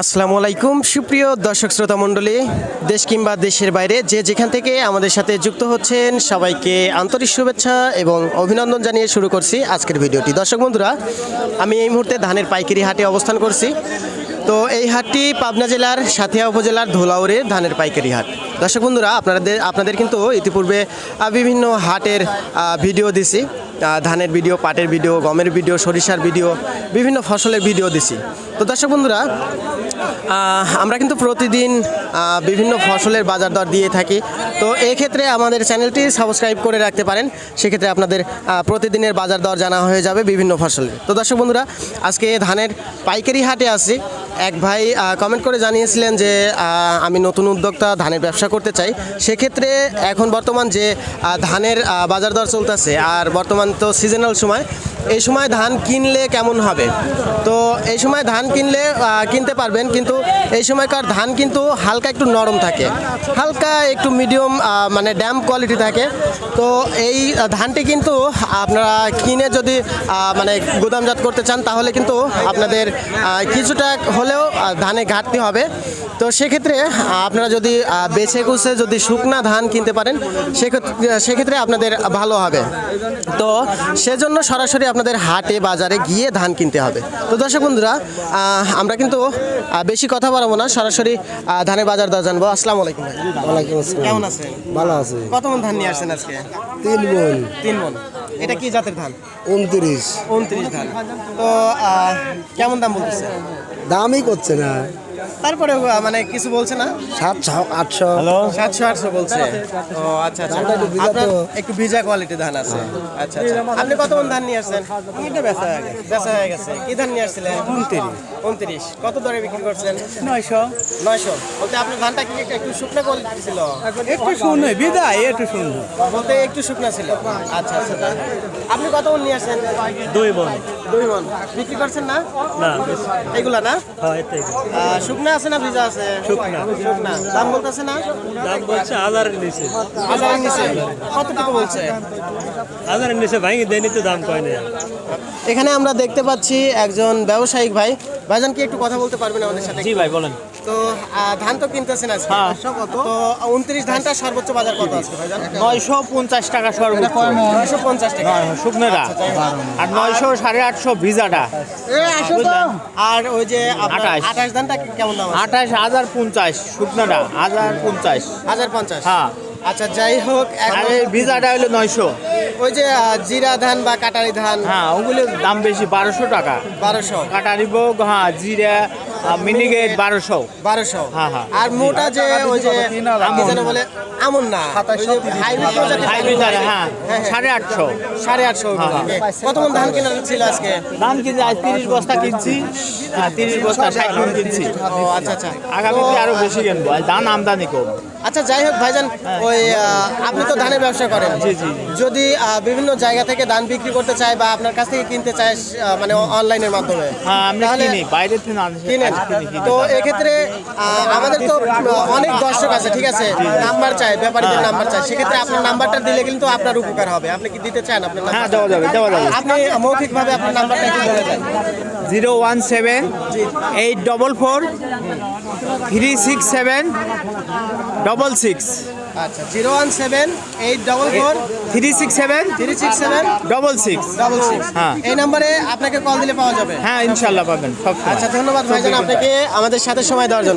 আসসালামু আলাইকুম। সুপ্রিয় দর্শক শ্রোতা মণ্ডলী, দেশ কিংবা দেশের বাইরে যে যেখান থেকে আমাদের সাথে যুক্ত হচ্ছেন, সবাইকে আন্তরিক শুভেচ্ছা এবং অভিনন্দন জানিয়ে শুরু করছি আজকের ভিডিওটি। দর্শক বন্ধুরা, আমি এই মুহূর্তে ধানের পাইকারি হাটে অবস্থান করছি। তো এই হাটটি পাবনা জেলার সাথিয়া উপজেলার ধোলাউড়ে ধানের পাইকারি হাট। দর্শক বন্ধুরা, আপনাদের আপনাদের কিন্তু ইতিপূর্বে বিভিন্ন হাটের ভিডিও দিছি। ধানের ভিডিও, পাটের ভিডিও, গমের ভিডিও, সরিষার ভিডিও, বিভিন্ন ফসলের ভিডিও দিছি। তো দর্শক বন্ধুরা আমরা কিন্তু প্রতিদিন বিভিন্ন ফসলের বাজার দর দিয়ে থাকি। তো ক্ষেত্রে আমাদের চ্যানেলটি সাবস্ক্রাইব করে রাখতে পারেন। সেক্ষেত্রে আপনাদের প্রতিদিনের বাজার দর জানা হয়ে যাবে বিভিন্ন ফসলের তো দর্শক বন্ধুরা, আজকে ধানের পাইকারি হাটে আসি এক ভাই কমেন্ট করে জানিয়েছিলেন যে আমি নতুন উদ্যোক্তা, ধানের ব্যবসা করতে চাই। সেক্ষেত্রে এখন বর্তমান যে ধানের বাজার দর চলতেছে, আর বর্তমান তো সিজনাল সময়। এই সময় ধান কিনলে কেমন হবে? তো এই সময় ধান কিনলে কিনতে পারবেন, কিন্তু এই সময়কার ধান কিন্তু হালকা একটু নরম থাকে। হালকা একটু মিডিয়াম মানে ড্যাম কোয়ালিটি থাকে। তো এই ধানটি কিন্তু আপনারা কিনে যদি মানে গুদামজাত করতে চান, তাহলে কিন্তু আপনাদের কিছুটা হলেও ধানে ঘাটতি হবে। তো সেক্ষেত্রে, আপনারা যদি বেছে কুচে যদি শুকনা ধান কিনতে পারেন, সেক্ষেত্রে সেক্ষেত্রে আপনাদের ভালো হবে। তো সেজন্য সরাসরি আপনাদের হাটে বাজারে গিয়ে ধান কিনতে হবে। তো দর্শক বন্ধুরা আমরা কিন্তু বেশি কথা বলব না সরাসরি ধানের বাজার দর জানব। আসসালামু আলাইকুম ভাই। ওয়ালাইকুম আসসালাম। কেমন আছেন? ভালো আছে। কত মন ধান নিয়ে আসছেন আজকে? তিন মন। তিন মন। এটা কি জাতের ধান? উনত্রিশ। উনত্রিশ ধান। তো কেমন দাম বলতেছে? দামই করছে না। তারপরে মানে কিছু বলছে না? সাতশো আটশো। সাতশো আটশো বলছে। ও আচ্ছা আচ্ছা। একটু ভিজা আপনার একটু ভিজা কোয়ালিটি ধান আছে। আচ্ছা আচ্ছা। আপনি কত মন ধান নিয়ে আসছেন? এটা বেচা হয়ে গেছে। বেচা হয়ে গেছে। কি ধান নিয়ে আসছিলেন? উনত্রিশ। উনত্রিশ। কত দরে বিক্রি করছেন? নয়শো। নয়শো। বলতে আপনার ধানটা কি একটু- শুকনো কোয়ালিটি ছিল? একটু শুনে বিদায় একটু শুনব বলতে একটু শুকনো ছিল। আচ্ছা আচ্ছা। আপনি কত মন নিয়ে আসছেন? দুই বোন বিক্রি করছেন না? না। এগুলা না? হয় শুকনা আছে না ভিজা আছে? শুকনা। শুকনা। দাম বলতেছে না? দাম বলছে হাজারের নিচে। হাজারের নিচে। কতটুকু বলছে? হাজারের নিচে ভাই দেয়নি তো দাম কয় না এখানে আমরা দেখতে পাচ্ছি একজন ব্যবসায়িক ভাই। ভাইজান কি একটু কথা বলতে পারবেন আমাদের সাথে? জি ভাই বলেন। তো ধান তো কিনতেছেন আজকে? হ্যাঁ। কত? তো উনত্রিশ ধানটা সর্বোচ্চ বাজার কত আছে ভাইজান? নয়শো পঞ্চাশ টাকা সর্বোচ্চ। নয়শো পঞ্চাশ টাকা। শুকনোটা। আর নয়শো সাড়ে আটশো ভিজাটা? আর ওই যে আঠাশ। আঠাশ ধানটা কেমন দাম আঠাশ হাজার পঞ্চাশ শুকনোটা। হাজার পঞ্চাশ। হাজার পঞ্চাশ। হ্যাঁ। আচ্ছা যাই হোক আর এই ভিজাটা হলো নয়শো। ওই যে জিরা ধান বা কাটারি ধান। হ্যাঁ ওগুলোর দাম বেশি বারোশো টাকা। বারোশো। কাটারি ভোগ হ্যাঁ জিরা মিনিগেট বারোশো। বারোশো। হ্যাঁ, হ্যাঁ। আর মোটা যে ওই যে যেন বলে আমন না। হাইব্রিড হ্যাঁ। হ্যাঁ। সাড়ে আটশো। সাড়ে আটশো ওগুলো। কত মন ধান কেনা ছিল আজকে? ধান কিনছি আজ তিরিশ বস্তা কিনছি। হ্যাঁ তিরিশ বস্তা ষাট মন কিনছি। ও আচ্ছা আচ্ছা। আগামীতে আরও বেশি কিনবো। আজ ধান আমদানি কম। আচ্ছা যাই হোক ভাইজান ওই আপনি তো ধানের ব্যবসা করেন। যদি বিভিন্ন জায়গা থেকে ধান বিক্রি করতে চায় বা আপনার কাছ থেকে কিনতে চায় মানে অনলাইনের মাধ্যমে হ্যাঁ বাইরে কিনেন। কিনি তো এক্ষেত্রে আমাদের তো অনেক দর্শক আছে ঠিক আছে? নাম্বার চাই ব্যাপারীদের নাম্বার চাই। সেক্ষেত্রে আপনার নাম্বারটা দিলে কিন্তু আপনার উপকার হবে। আপনি কি দিতে চান আপনার হ্যাঁ? দেওয়া যাবে দেওয়া যাবে। আপনি মৌখিকভাবে আপনার নাম্বারটা একটু বলে দেন। Zero one seven eight double four three six seven double six আচ্ছা zero one seven eight double four. Three six seven three six seven double six double six হ্যাঁ। এই নম্বরে আপনাকে কল দিলে পাওয়া যাবে। হ্যাঁ ইনশাল্লাহ পাবেন আচ্ছা ধন্যবাদ ভাইজান আপনাকে আমাদের সাথে সময় দেওয়ার জন্য।